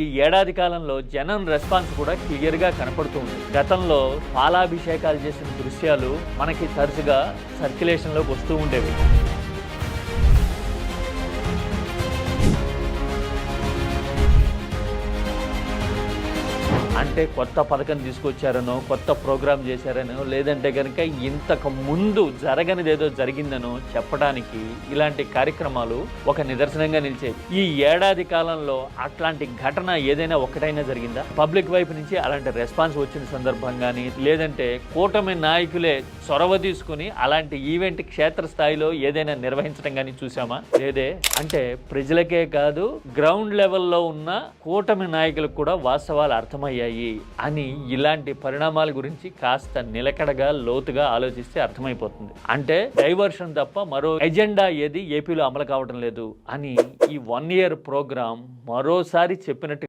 ఈ ఏడాది కాలంలో జనం రెస్పాన్స్ కూడా క్లియర్గా కనపడుతుంది కనపడుతూ ఉంది. గతంలో పాలాభిషేకాలు చేసిన దృశ్యాలు మనకి తరచుగా సర్క్యులేషన్లోకి వస్తూ ఉండేవి. అంటే కొత్త పథకం తీసుకొచ్చారనో కొత్త ప్రోగ్రామ్ చేశారనో లేదంటే కనుక ఇంతకు ముందు జరగనిది ఏదో జరిగిందనో చెప్పడానికి ఇలాంటి కార్యక్రమాలు ఒక నిదర్శనంగా నిలిచాయి. ఈ ఏడాది కాలంలో అట్లాంటి ఘటన ఏదైనా ఒకటైనా జరిగిందా? పబ్లిక్ వైపు నుంచి అలాంటి రెస్పాన్స్ వచ్చిన సందర్భం కానీ లేదంటే కూటమి నాయకులే చొరవ తీసుకుని అలాంటి ఈవెంట్ క్షేత్రస్థాయిలో ఏదైనా నిర్వహించడం కానీ చూసామా లేదే. అంటే ప్రజలకే కాదు గ్రౌండ్ లెవెల్లో ఉన్న కూటమి నాయకులకు కూడా వాస్తవాలు అర్థమయ్యాయి అని ఇలాంటి పరిణామాల గురించి కాస్త నిలకడగా లోతుగా ఆలోచిస్తే అర్థమైపోతుంది. అంటే డైవర్షన్ తప్ప మరో ఎజెండా ఏది ఏపీలో అమలు కావడం లేదు అని ఈ వన్ ఇయర్ ప్రోగ్రామ్ మరోసారి చెప్పినట్టు